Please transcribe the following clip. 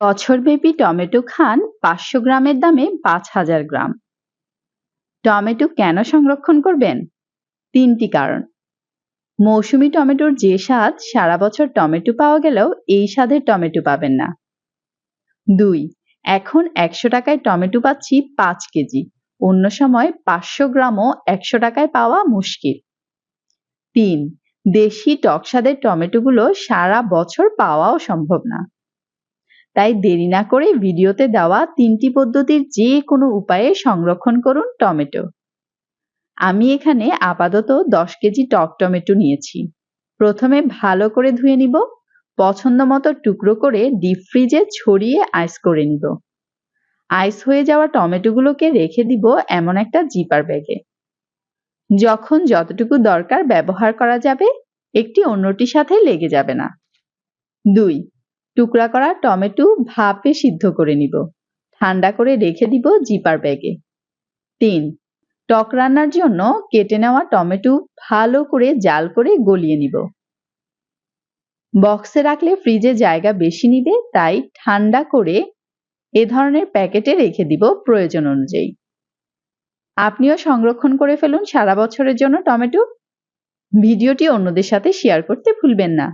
বছরব্যাপী tomato খান পাঁচশো গ্রামের দামে পাঁচ হাজার গ্রাম। টমেটো কেন সংরক্ষণ করবেন? তিনটি কারণ। মৌসুমী টমেটোর যে স্বাদ সারা বছর টমেটো পাওয়া গেলেও এই স্বাদের টমেটো পাবেন না। দুই, এখন একশো টাকায় টমেটো পাচ্ছি পাঁচ কেজি। অন্য সময় পাঁচশো গ্রামও একশো টাকায় পাওয়া মুশকিল। তিন, দেশি টক স্বাদের টমেটোগুলো সারা বছর পাওয়াও সম্ভব না। তাই দেরি না করে ভিডিওতে দেওয়া তিনটি পদ্ধতির যে কোনো উপায়ে সংরক্ষণ করুন টমেটো। আমি এখানে আপাতত দশ কেজি টক টমেটো নিয়েছি। প্রথমে ভালো করে ধুয়ে নিব। পছন্দ মতো টুকরো করে ডিপ ফ্রিজে ছড়িয়ে আইস করে নিব। আইস হয়ে যাওয়া টমেটোগুলোকে রেখে দিব এমন একটা জিপার ব্যাগে। যখন যতটুকু দরকার ব্যবহার করা যাবে, একটি অন্যটির সাথে লেগে যাবে না। দুই টুকরা করা টমেটো ভাপে সিদ্ধ করে নিব। ঠান্ডা করে রেখে দিব জিপার ব্যাগে। তিন, টক রান্নার জন্য কেটে নেওয়া টমেটো ভালো করে জাল করে গলিয়ে নিব। বক্সে রাখলে ফ্রিজে জায়গা বেশি নিবে, তাই ঠান্ডা করে এ ধরনের প্যাকেটে রেখে দিব প্রয়োজন অনুযায়ী। আপনিও সংরক্ষণ করে ফেলুন সারা বছরের জন্য টমেটো। ভিডিওটি অন্যদের সাথে শেয়ার করতে ভুলবেন না।